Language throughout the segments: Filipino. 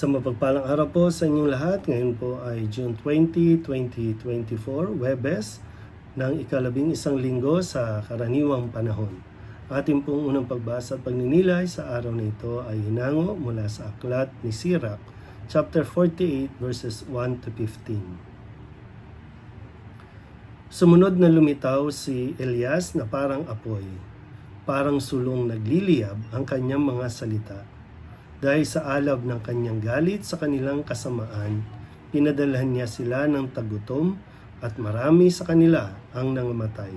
Sa mapagpalang araw po sa inyong lahat, ngayon po ay June 20, 2024, Webes, ng ikalabing isang linggo sa karaniwang panahon. Ating pong unang pagbasa at pagninilay sa araw na ito ay hinango mula sa aklat ni Sirach, chapter 48, verses 1 to 15. Sumunod na lumitaw si Elias na parang apoy, parang sulong nagliliyab ang kanyang mga salita. Dahil sa alab ng kanyang galit sa kanilang kasamaan, pinadalhan niya sila ng tagutom at marami sa kanila ang nangamatay.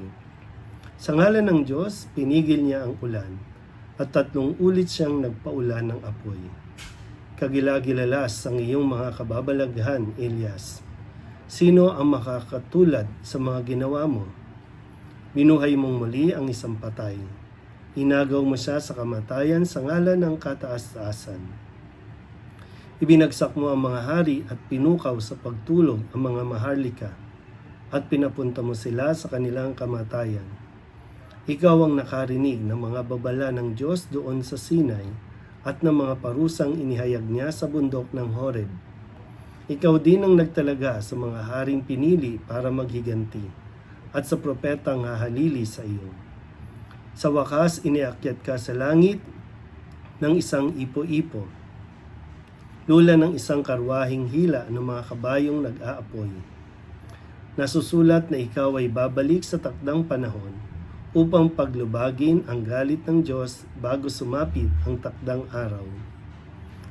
Sa ngalan ng Diyos, pinigil niya ang ulan at tatlong ulit siyang nagpaulan ng apoy. Kagilagilalas ang iyong mga kababalaghan, Elias. Sino ang makakatulad sa mga ginawa mo? Binuhay mong muli ang isang patay. Inagaw mo siya sa kamatayan sa ngalan ng kataas-taasan. Ibinagsak mo ang mga hari at pinukaw sa pagtulog ang mga maharlika at pinapunta mo sila sa kanilang kamatayan. Ikaw ang nakarinig ng mga babala ng Diyos doon sa Sinai at ng mga parusang inihayag niya sa bundok ng Horeb. Ikaw din ang nagtalaga sa mga haring pinili para maghiganti at sa propetang hahalili sa iyo. Sa wakas, iniakyat ka sa langit ng isang ipo-ipo. Lula ng isang karwahing hila ng mga kabayong nag-aapoy. Nasusulat na ikaw ay babalik sa takdang panahon upang paglubagin ang galit ng Diyos bago sumapit ang takdang araw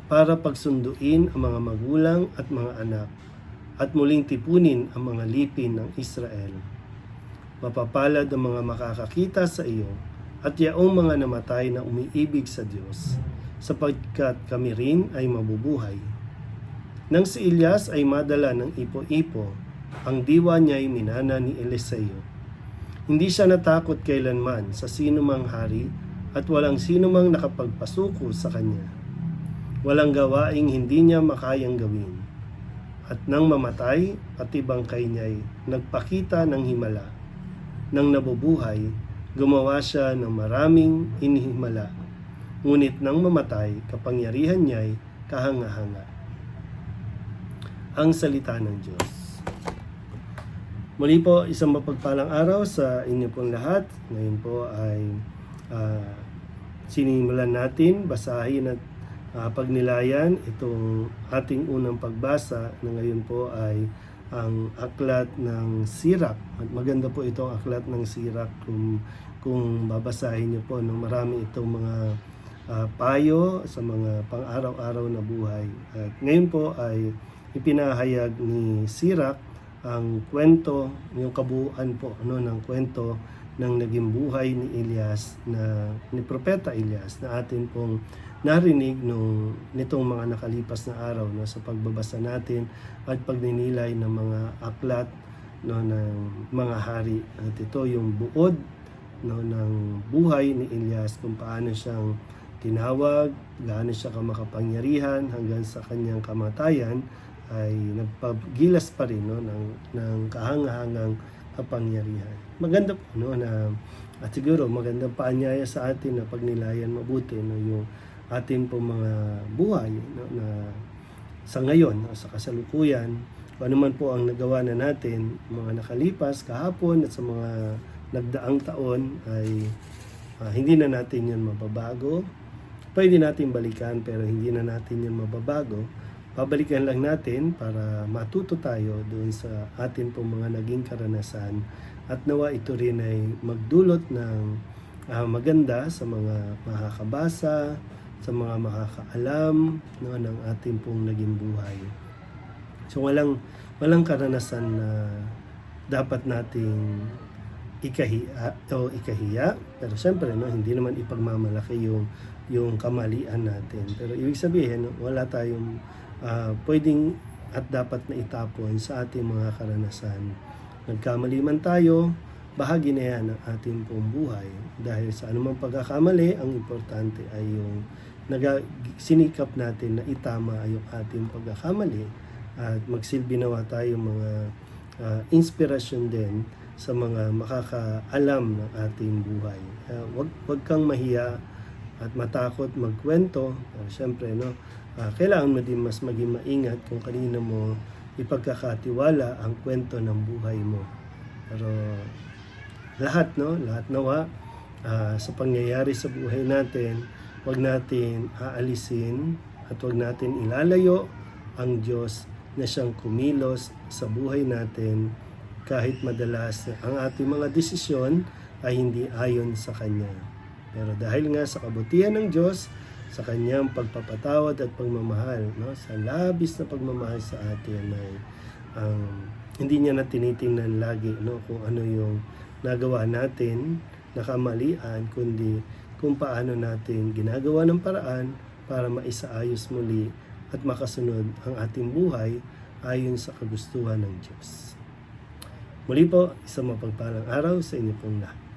para pagsunduin ang mga magulang at mga anak at muling tipunin ang mga lipin ng Israel. Mapapalad ang mga makakakita sa iyo at yaong mga namatay na umiibig sa Diyos, sapagkat kami rin ay mabubuhay. Nang si Elias ay madala ng ipo-ipo, ang diwa niya ay minana ni Eliseo. Hindi siya natakot kailanman sa sinumang hari at walang sinumang nakapagpasuko sa kanya. Walang gawaing hindi niya makayang gawin. At nang mamatay, pati bangkay niya ay nagpakita ng himala. Nang nabubuhay, gumawa siya ng maraming inihimala. Ngunit nang mamatay, kapangyarihan niya ay kahanga-hanga. Ang salita ng Diyos. Muli po, isang mapagpalang araw sa inyo pong lahat. Ngayon po ay uh, sinimulan natin, basahin at uh, pagnilayan itong ating unang pagbasa na ngayon po ay ang aklat ng Sirak. At maganda po itong aklat ng Sirak kung, kung babasahin niyo po. No, marami itong mga uh, payo sa mga pang-araw-araw na buhay. At ngayon po ay ipinahayag ni Sirak ang kwento, yung kabuuan po ano, ng kwento ng naging buhay ni Elias na ni Propeta Elias na atin pong narinig nung nitong mga nakalipas na araw no, sa pagbabasa natin at pagninilay ng mga aklat no, ng mga hari. At ito yung buod no, ng buhay ni Elias kung paano siyang tinawag, gaano siya kamakapangyarihan hanggang sa kanyang kamatayan ay nagpagilas pa rin no, ng, ng kahangahangang kapangyarihan. Maganda po no, na at siguro magandang paanyaya sa atin na pagnilayan mabuti no, yung atin po mga buhay no, na sa ngayon, no, sa kasalukuyan, kung ano man po ang nagawa na natin, mga nakalipas kahapon at sa mga nagdaang taon ay uh, hindi na natin yan mababago. Pwede natin balikan pero hindi na natin yan mababago. Babalikan lang natin para matuto tayo doon sa atin pong mga naging karanasan at nawa ito rin ay magdulot ng uh, maganda sa mga makakabasa, sa mga makakaalam no, ng ating pong naging buhay. So walang walang karanasan na dapat nating ikahiya o ikahiya. Pero siyempre no hindi naman ipagmamalaki yung yung kamalian natin. Pero ibig sabihin no, wala tayong uh, pwedeng at dapat na itapon sa ating mga karanasan. Nagkamali man tayo bahagi na yan ng ating pong buhay. Dahil sa anumang pagkakamali ang importante ay yung naga, sinikap natin na itama yung ating pagkakamali at magsilbi nawa tayo mga uh, inspirasyon din sa mga makakaalam ng ating buhay. Uh, wag, wag kang mahiya at matakot magkwento. Uh, Siyempre, no, ah, kailangan mo din mas maging maingat kung kanino mo ipagkakatiwala ang kwento ng buhay mo. Pero lahat, no? Lahat nawa ah, sa pangyayari sa buhay natin, wag natin aalisin at wag natin ilalayo ang Diyos na siyang kumilos sa buhay natin kahit madalas ang ating mga desisyon ay hindi ayon sa Kanya. Pero dahil nga sa kabutihan ng Diyos, sa kanyang pagpapatawad at pagmamahal, no? sa labis na pagmamahal sa atin ay ang hindi niya na tinitingnan lagi no kung ano yung nagawa natin na kamalian kundi kung paano natin ginagawa ng paraan para maisaayos muli at makasunod ang ating buhay ayon sa kagustuhan ng Diyos. Muli po, isang mapagpalang araw sa inyo pong lahat.